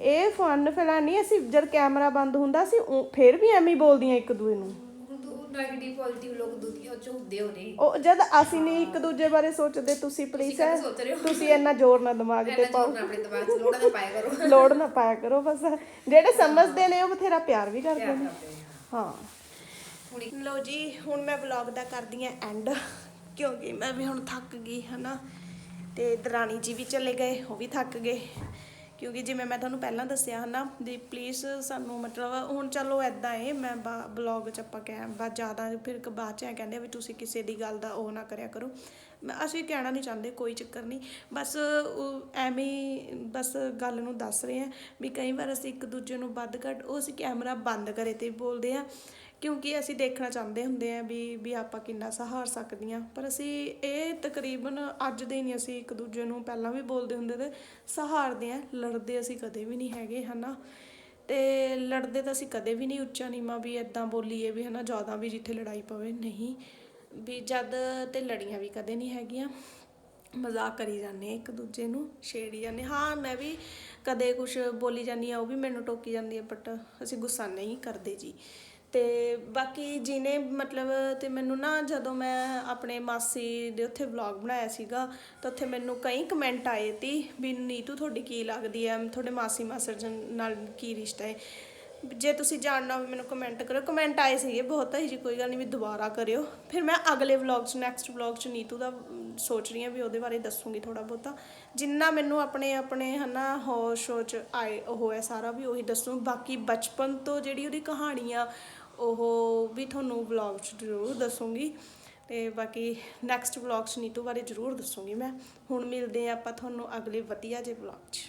ਇਹ ਫਨ ਫਲਾਨੀ ਅਸੀਂ ਜਦ ਕੈਮਰਾ ਬੰਦ ਹੁੰਦਾ ਸੀ ਫਿਰ ਵੀ ਐਵੇਂ ਹੀ ਬੋਲਦੀਆਂ ਇੱਕ ਦੂਏ ਨੂੰ। ਹੁਣ ਤੂੰ ਨੈਗੇਟਿਵ ਪੋਜ਼ਿਟਿਵ ਲੋਕ ਦੁਨੀਆ ਚ ਹੁੰਦੇ ਹੋਣੇ ਉਹ ਜਦ ਅਸੀਂ ਨਹੀਂ ਇੱਕ ਦੂਜੇ ਬਾਰੇ ਸੋਚਦੇ ਤੁਸੀਂ ਪਲੀਜ਼ ਹੋ? ਤੁਸੀਂ ਇੰਨਾ ਜ਼ੋਰ ਨਾ ਦਿਮਾਗ ਤੇ ਆਪਣੇ ਦਿਮਾਗ 'ਚ ਲੋੜਾ ਨਾ ਪਾਇਆ ਕਰੋ। ਲੋੜ ਨਾ ਪਾਇਆ ਕਰੋ ਬਸ। ਜਿਹੜੇ ਸਮਝਦੇ ਨੇ ਉਹ ਬਥੇਰਾ ਪਿਆਰ ਵੀ ਕਰਦੇ ਨੇ। ਹਾਂ। ਲੋ ਜੀ ਹੁਣ ਮੈਂ ਵਲੌਗ ਦਾ ਕਰਦੀ ਆ ਐਂਡ ਕਿਉਂਕਿ ਮੈਂ ਵੀ ਹੁਣ ਥੱਕ ਗਈ, ਹਨਾ? ਤੇ ਦਰਾਣੀ ਜੀ ਵੀ ਚਲੇ ਗਏ, ਉਹ ਵੀ ਥੱਕ ਗਏ। ਕਿਉਂਕਿ ਜਿਵੇਂ ਮੈਂ ਤੁਹਾਨੂੰ ਪਹਿਲਾਂ ਦੱਸਿਆ, ਹਨਾ, ਵੀ ਪਲੀਜ਼ ਸਾਨੂੰ ਮਤਲਬ ਹੁਣ ਚਲੋ ਐਦਾਂ ਏ, ਮੈਂ ਬਲੌਗ ਚ ਆਪਾਂ ਕਹਿ, ਬਾ, ਜ਼ਿਆਦਾ ਫਿਰ ਬਾਅਦ ਚ ਐਂ ਕਹਿੰਦੇ ਵੀ ਤੁਸੀਂ ਕਿਸੇ ਦੀ ਗੱਲ ਦਾ ਉਹ ਨਾ ਕਰਿਆ ਕਰੋ। ਮੈਂ, ਅਸੀਂ ਕਹਿਣਾ ਨਹੀਂ ਚਾਹੁੰਦੇ, ਕੋਈ ਚੱਕਰ ਨਹੀਂ ਬਸ, ਉਹ ਐਵੇਂ ਬਸ ਗੱਲ ਨੂੰ ਦੱਸ ਰਹੇ ਆ ਵੀ ਕਈ ਵਾਰ ਅਸੀਂ ਇੱਕ ਦੂਜੇ ਨੂੰ ਵੱਧ ਘੱਟ, ਉਹ ਅਸੀਂ ਕੈਮਰਾ ਬੰਦ ਕਰੇ ਤੇ ਬੋਲਦੇ ਆ ਕਿਉਂਕਿ ਅਸੀਂ ਦੇਖਣਾ ਚਾਹੁੰਦੇ ਹੁੰਦੇ ਆ ਵੀ ਵੀ ਆਪਾਂ ਕਿੰਨਾ ਸਹਾਰ ਸਕਦੀਆਂ। ਪਰ ਅਸੀਂ ਇਹ ਤਕਰੀਬਨ ਅੱਜ ਦੇ ਨਹੀਂ, ਅਸੀਂ ਇੱਕ ਦੂਜੇ ਨੂੰ ਪਹਿਲਾਂ ਵੀ ਬੋਲਦੇ ਹੁੰਦੇ ਤੇ ਸਹਾਰਦੇ ਆ ਲੜਦੇ ਅਸੀਂ ਕਦੇ ਵੀ ਨਹੀਂ ਹੈਗੇ, ਹਨਾ। ਤੇ ਲੜਦੇ ਤਾਂ ਅਸੀਂ ਕਦੇ ਵੀ ਨਹੀਂ ਉੱਚਾ ਨੀਵਾਂ ਵੀ ਇਦਾਂ ਬੋਲੀਏ ਵੀ, ਹਨਾ, ਜ਼ਿਆਦਾ ਵੀ ਜਿੱਥੇ ਲੜਾਈ ਪਵੇ, ਨਹੀਂ। ਵੀ ਜਦ ਤੇ ਲੜੀਆਂ ਵੀ ਕਦੇ ਨਹੀਂ ਹੈਗੀਆਂ। ਮਜ਼ਾਕ ਕਰੀ ਜਾਂਦੇ ਇੱਕ ਦੂਜੇ ਨੂੰ, ਛੇੜੀ ਜਾਂਦੇ ਹਾਂ। ਮੈਂ ਵੀ ਕਦੇ ਕੁਝ ਬੋਲੀ ਜਾਂਦੀ ਆ ਉਹ ਵੀ ਮੈਨੂੰ ਟੋਕੀ ਜਾਂਦੀ ਆ ਬਟ ਅਸੀਂ ਗੁੱਸਾ ਨਹੀਂ ਕਰਦੇ ਜੀ। ਤੇ ਬਾਕੀ ਜਿਹਨੇ ਮਤਲਬ ਤੇ ਮੈਨੂੰ ਨਾ ਜਦੋਂ ਮੈਂ ਆਪਣੇ ਮਾਸੀ ਦੇ ਉੱਥੇ ਵਲੌਗ ਬਣਾਇਆ ਸੀਗਾ, ਤਾਂ ਉੱਥੇ ਮੈਨੂੰ ਕਈ ਕਮੈਂਟ ਆਏ ਤੀ ਵੀ ਨੀਤੂ ਤੁਹਾਡੀ ਕੀ ਲੱਗਦੀ ਹੈ? ਤੁਹਾਡੇ ਮਾਸੀ ਮਾਸੜ ਜੀ ਨਾਲ ਕੀ ਰਿਸ਼ਤਾ ਹੈ? ਜੇ ਤੁਸੀਂ ਜਾਣਨਾ ਹੋਵੇ ਮੈਨੂੰ ਕਮੈਂਟ ਕਰਿਓ। ਕਮੈਂਟ ਆਏ ਸੀਗੇ ਬਹੁਤ ਹੀ ਜੀ ਕੋਈ ਗੱਲ ਨਹੀਂ ਵੀ ਦੁਬਾਰਾ ਕਰਿਓ। ਫਿਰ ਮੈਂ ਅਗਲੇ ਵਲੌਗ 'ਚ ਨੈਕਸਟ ਵਲੌਗ 'ਚ ਨੀਤੂ ਦਾ ਸੋਚ ਰਹੀ ਹਾਂ ਵੀ ਉਹਦੇ ਬਾਰੇ ਦੱਸੂਗੀ ਥੋੜਾ ਬਹੁਤਾ। ਜਿੰਨਾ ਮੈਨੂੰ ਆਪਣੇ ਆਪਣੇ ਹਨਾ ਹੋਸ਼ ਚ ਆਏ ਉਹ ਹੈ ਸਾਰਾ ਵੀ ਉਹੀ ਦੱਸੂ। ਬਾਕੀ ਬਚਪਨ ਤੋਂ ਜਿਹੜੀ ਉਹਦੀ ਕਹਾਣੀ ਆ ਉਹ ਵੀ ਤੁਹਾਨੂੰ ਵਲੌਗ 'ਚ ਜ਼ਰੂਰ ਦੱਸੂੰਗੀ ਤੇ ਬਾਕੀ ਨੈਕਸਟ ਵਲੌਗ 'ਚ ਨੀਤੂ ਬਾਰੇ ਜ਼ਰੂਰ ਦੱਸੂੰਗੀ ਮੈਂ। ਹੁਣ ਮਿਲਦੇ ਆ ਆਪਾਂ ਤੁਹਾਨੂੰ ਅਗਲੇ ਵਧੀਆ ਜਿਹੇ ਵਲੌਗ 'ਚ।